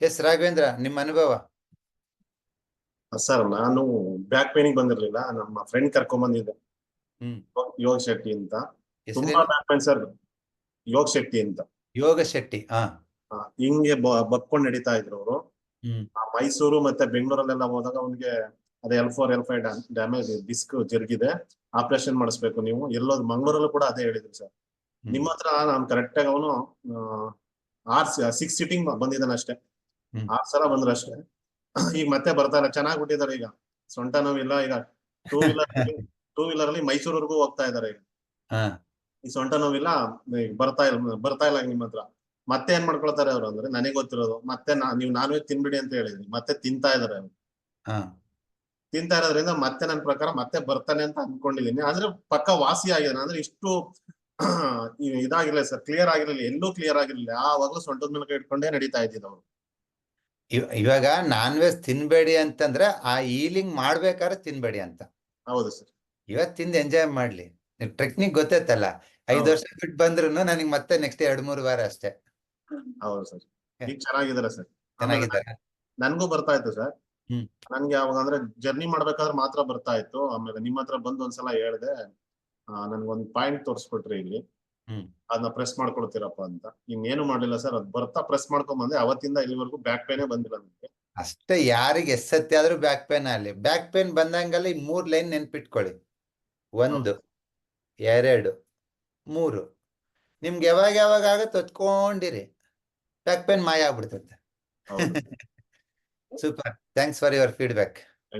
S Raghavendra ನಿಮ್ಮ ಅನುಭವ? Sir ನಾನು ಬ್ಯಾಕ್ ಪೇನಿಗೆ ಬಂದಿರ್ಲಿಲ್ಲ. ನಮ್ಮ ಫ್ರೆಂಡ್ ಕರ್ಕೊಂಡ್ ಬಂದಿದ್ದೆ. ಯೋಗ ಯೋಗ್ ಶೆಟ್ಟಿ ಅಂತ. ತುಂಬಾ back pain sir Yoga Shetty ಅಂತ. ಯೋಗ ಶೆಟ್ಟಿ ಹಾ. ಹಿಂಗೆ ಬಕ್ಕೊಂಡ್ ನಡೀತಾ ಇದ್ರು ಅವರು. ಮೈಸೂರು ಮತ್ತೆ ಬೆಂಗಳೂರಲ್ಲೆಲ್ಲ ಹೋದಾಗ ಅವನಿಗೆ ಅದೇ L four L five damage disc ಜರುಗಿದೆ ಆಪರೇಷನ್ ಮಾಡಿಸ್ಬೇಕು ನೀವು. ಎಲ್ಲೋ ಮಂಗಳೂರಲ್ಲೂ ಕೂಡ ಅದೇ ಹೇಳಿದ್ರು ಸರ್. ನಿಮ್ಮ ಹತ್ರ ನಾನು ಕರೆಕ್ಟ್ ಆಗಿ ಅವನು ಆರ್ ಸಿಕ್ಸ್ ಸಿಟ್ಟಿಂಗ್ ಬಂದಿದ್ದಾನೆ ಅಷ್ಟೇ. ಆರ್ ಸಲ ಬಂದ್ರು ಅಷ್ಟೇ. ಈಗ ಮತ್ತೆ ಬರ್ತಾ ಇಲ್ಲ. ಚೆನ್ನಾಗ್ ಬಿಟ್ಟಿದ್ದಾರೆ ಈಗ. ಸೊಂಟ ನೋವಿಲ್ಲ ಈಗ ಟೂ ವೀಲರ್ ಟೂ ವೀಲರ್ ಅಲ್ಲಿ ಮೈಸೂರ್ವರೆಗೂ ಹೋಗ್ತಾ ಇದಾರೆ ಈಗ. ಈ ಸೊಂಟ ನೋವಿಲ್ಲ ಈಗ ಬರ್ತಾ ಇಲ್ಲ ಬರ್ತಾ ಇಲ್ಲ ನಿಮ್ ಹತ್ರ. ಮತ್ತೆ ಏನ್ ಮಾಡ್ಕೊಳ್ತಾರೆ ಅವ್ರು ಅಂದ್ರೆ ನನಗೆ ಗೊತ್ತಿರೋದು ಮತ್ತೆ ನೀವು ನಾನ್ ವೆಜ್ ತಿನ್ಬಿಡಿ ಅಂತ ಹೇಳಿದ್ರಿ ಮತ್ತೆ ತಿಂತಾ ಇದಾರೆ ಅವ್ರು. ತಿಂತಾ ಇರೋದ್ರಿಂದ ಮತ್ತೆ ನನ್ನ ಪ್ರಕಾರ ಮತ್ತೆ ಬರ್ತಾನೆ ಅಂತ ಅನ್ಕೊಂಡಿದೀನಿ. ಆದ್ರೆ ಪಕ್ಕ ವಾಸಿ ಆಗಿದೆ ಅಂದ್ರೆ ಇಷ್ಟು ಇದಾಗಿಲ್ಲ ಇದಾಗಿರ್ಲಿಲ್ಲ ಸರ್ ಕ್ಲಿಯರ್ ಆಗಿರ್ಲಿಲ್ಲ. ಎಲ್ಲೂ ಕ್ಲಿಯರ್ ಆಗಿರ್ಲಿಲ್ಲ. ಯಾವಾಗ್ಲೂ ಸೊಂಟದ ಮೇಲೆ ಇಟ್ಕೊಂಡೇ ನಡೀತಾ ಇದ್ದಿದ್ದು ಅವ್ರು. ಇವ- ಇವಾಗ ನಾನ್ ವೆಜ್ ತಿನ್ಬೇಡಿ ಅಂತಂದ್ರೆ ಆ ಈಲಿಂಗ್ ಮಾಡ್ಬೇಕಾದ್ರೆ ತಿನ್ಬೇಡಿ ಅಂತ. ಹೌದು ಸರ್. ಇವತ್ ತಿಂದು ಎಂಜಾಯ್ ಮಾಡ್ಲಿ. ಟ್ರೆಕ್ನಿಕ್ ಗೊತ್ತೈತಲ್ಲ? ಐದು ವರ್ಷ ಬಿಟ್ಟು ಬಂದ್ರು ನನಗೆ ಮತ್ತೆ ನೆಕ್ಸ್ಟ್ ಎರಡ್ ಮೂರು ವಾರ ಅಷ್ಟೇ. ಹೌದು ಸರ್. ಈಗ ಚೆನ್ನಾಗಿದ್ದಾರೆ ಸರ್. ಚೆನ್ನಾಗಿದ್ದಾರೆ? ನನ್ಗೂ ಬರ್ತಾ ಇತ್ತು ಸರ್. ಹ್ಮ್. ನನ್ಗೆ ಯಾವಾಗ ಅಂದ್ರೆ ಜರ್ನಿ ಮಾಡ್ಬೇಕಾದ್ರೆ ಮಾತ್ರ ಬರ್ತಾ ಇತ್ತು. ಆಮೇಲೆ ನಿಮ್ಮ ಹತ್ರ ಬಂದು ಒಂದ್ಸಲ ಹೇಳ್ದೆ ನನ್ಗೊಂದ್ ಪಾಯಿಂಟ್ ತೋರಿಸ್ಬಿಟ್ರಿ ಇಲ್ಲಿ. ಅದನ್ನ ಪ್ರೆಸ್ ಮಾಡ್ಕೊಳ್ತೀರಪ್ಪ ಅಂತ. ಇನ್ನೇನು ಮಾಡ್ಲಿಲ್ಲ ಸರ್ ಅದ್ ಬರ್ತಾ ಪ್ರೆಸ್ ಮಾಡ್ಕೊಂಡ್ ಬಂದೆ ಅವತ್ತಿಂದ ಇಲ್ಲಿವರೆಗೂ ಬ್ಯಾಕ್ ಪೇನೇ ಬಂದಿಲ್ಲ ನನಗೆ ಅಷ್ಟೇ ಯಾರಿಗೆ ಎಷ್ಟ್ ಸತಿ ಆದ್ರೂ ಬ್ಯಾಕ್ ಪೇನ್ ಆಗ್ಲಿ. ಬ್ಯಾಕ್ ಪೇನ್ ಬಂದಂಗಲ್ಲ ಈ ಮೂರ್ ಲೈನ್ ನೆನ್ಪಿಟ್ಕೊಳ್ಳಿ. ಒಂದು ಎರಡು ಮೂರು. ನಿಮ್ಗೆ ಯಾವಾಗ ಯಾವಾಗ ಆಗತ್ತೆ ಹೊತ್ಕೊಂಡಿರಿ ಬ್ಯಾಕ್ ಪೇನ್ ಮಾಯ ಆಗ್ಬಿಡ್ತೈತೆ. Super thanks for your feedback